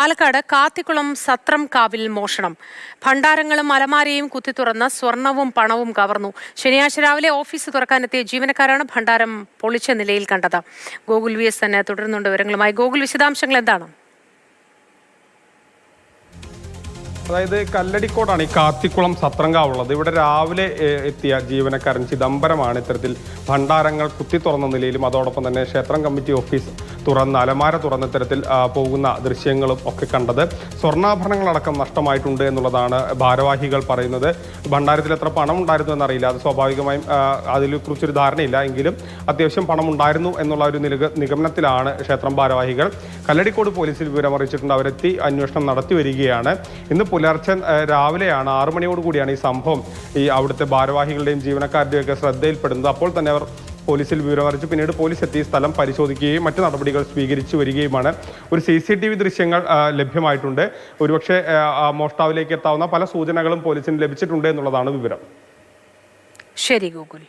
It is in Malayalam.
പാലക്കാട് കാത്തിക്കുളം സത്രം കാവിൽ മോഷണം. ഭണ്ഡാരങ്ങളും അലമാരയും കുത്തിത്തുറന്ന് സ്വർണവും പണവും കവർന്നു. ശനിയാഴ്ച രാവിലെ ഓഫീസ് തുറക്കാനെത്തിയ ജീവനക്കാരാണ് ഭണ്ഡാരം പൊളിച്ച നിലയിൽ കണ്ടത്. ഗോകുൽ വി എസ് തന്നെ തുടരുന്നുണ്ട് വിവരങ്ങളുമായി. ഗോകുൽ വിശദാംശങ്ങൾ എന്താണ്? അതായത് കല്ലടിക്കോടാണ് ഈ കാത്തിക്കുളം സത്രങ്കാവുള്ളത് ഇവിടെ രാവിലെ എത്തിയ ജീവനക്കാരൻ ചിദംബരമാണ് ഇത്തരത്തിൽ ഭണ്ഡാരങ്ങൾ കുത്തി തുറന്ന നിലയിലും അതോടൊപ്പം തന്നെ ക്ഷേത്രം കമ്മിറ്റി ഓഫീസ് തുറന്ന് അലമാര തുറന്ന തരത്തിൽ പോകുന്ന ദൃശ്യങ്ങളും ഒക്കെ കണ്ടത്. സ്വർണാഭരണങ്ങളടക്കം നഷ്ടമായിട്ടുണ്ട് എന്നുള്ളതാണ് ഭാരവാഹികൾ പറയുന്നത്. ഭണ്ഡാരത്തിൽ എത്ര പണം ഉണ്ടായിരുന്നു എന്നറിയില്ല. അത് സ്വാഭാവികമായും അതിനെക്കുറിച്ചൊരു ധാരണയില്ല. എങ്കിലും അത്യാവശ്യം പണം ഉണ്ടായിരുന്നു എന്നുള്ള ഒരു നിഗമനത്തിലാണ് ക്ഷേത്രം ഭാരവാഹികൾ. കല്ലടിക്കോട് പോലീസിൽ വിവരം വിവരമറിയിച്ചിട്ടുണ്ട് അവരെത്തി അന്വേഷണം നടത്തി വരികയാണ്. ഇന്ന് പുലർച്ചെ രാവിലെയാണ് ആറു മണിയോട് കൂടിയാണ് ഈ സംഭവം. ഈ അവിടുത്തെ ഭാരവാഹികളുടെയും ജീവനക്കാരുടെയും ഒക്കെ ശ്രദ്ധയിൽപ്പെടുന്നത്. അപ്പോൾ തന്നെ അവർ പോലീസിൽ വിവരമറിയിച്ചു പിന്നീട് പോലീസ് എത്തി സ്ഥലം പരിശോധിക്കുകയും മറ്റു നടപടികൾ സ്വീകരിച്ചു വരികയുമാണ്. ഒരു സി സി ടി വി ദൃശ്യങ്ങൾ ലഭ്യമായിട്ടുണ്ട്. ഒരുപക്ഷെ മോഷ്ടാവിലേക്ക് എത്താവുന്ന പല സൂചനകളും പോലീസിന് ലഭിച്ചിട്ടുണ്ട് എന്നുള്ളതാണ് വിവരം. ശരി ഗോകുൽ